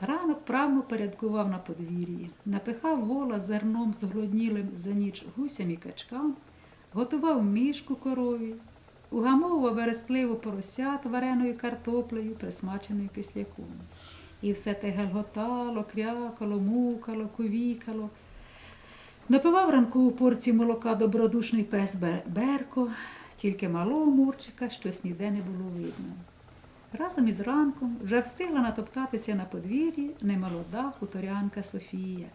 Ранок правно порядкував на подвір'ї, напихав вола зерном зголоднілим за ніч гусям і качкам, готував мішку корові, угамовував верескливо поросят вареною картоплею, присмаченою кисляком. І все те гелготало, крякало, мукало, ковікало. Напивав ранкову порцію молока добродушний пес Берко, тільки малого Мурчика щось ніде не було видно. Разом із ранком вже встигла натоптатися на подвір'ї немолода хуторянка Софія.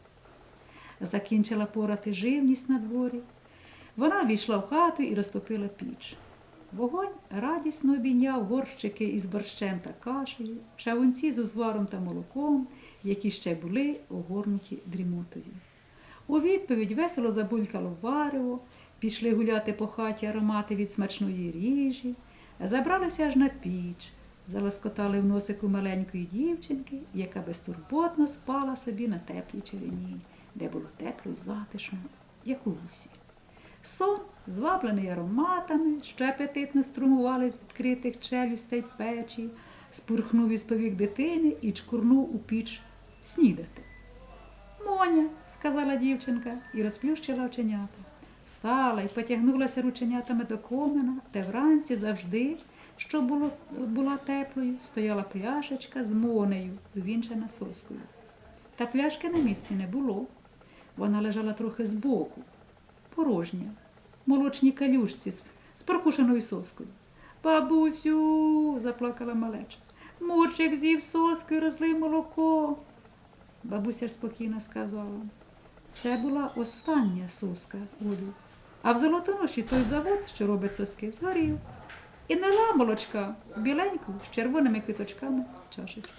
Закінчила порати живність на дворі. Вона війшла в хату і розтопила піч. Вогонь радісно обійняв горщики із борщем та кашею, чавунці з узваром та молоком, які ще були огорнуті дрімотою. У відповідь весело забулькало варево, пішли гуляти по хаті аромати від смачної ріжі, забралися аж на піч, заласкотали в носику маленької дівчинки, яка безтурботно спала собі на теплій черені, де було тепло й затишно, як у вусі. Сон, зваблений ароматами, що апетитно струмували з відкритих челюстей печі, спурхнув із повік дитини і чкурнув у піч снідати. Моня, сказала дівчинка і розплющила оченята. Встала і потягнулася рученятами до комина, де вранці завжди, що було, була теплою, стояла пляшечка з монею, увінчена соскою. Та пляшки на місці не було. Вона лежала трохи збоку, порожня, молочній калюшці з, прокушеною соскою. Бабусю, заплакала малеча. Мурчик з'їв соску і розлив молоко. Бабуся спокійно сказала. Це була остання соска, Олю. А в золотоноші той завод, що робить соски, згорів. І нела молочка біленьку з червоними квіточками чашечку.